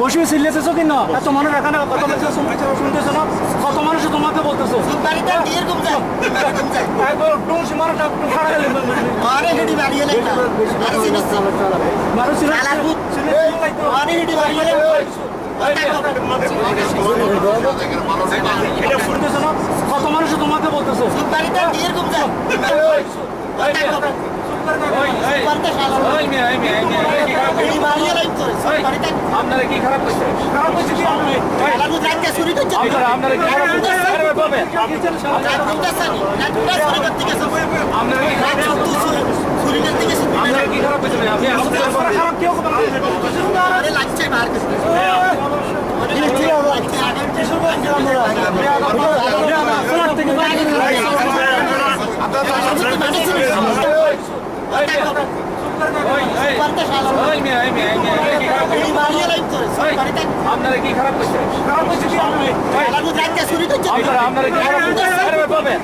বসে সিরিয়াস কি না এত মানুষ এখানে কত মানুষ শুনতেছে না কত মানুষ তোমাকে বলতেছে না কত মানুষ তোমাকে বলতেছে আপনারা কি খারাপ করছে খারাপ হয়েছে আপনারা আপনারা কি খারাপ করছে আপনারা কি খারাপ আপনারা কি খারাপ করছেন আপনি আপনারা খারাপ কেউ করবে না ওই মিয়া এই মিয়া এই মিয়া এই কি খারাপ করছে আপনারা কি খারাপ করছেন? আপনারা কি খারাপ করছেন?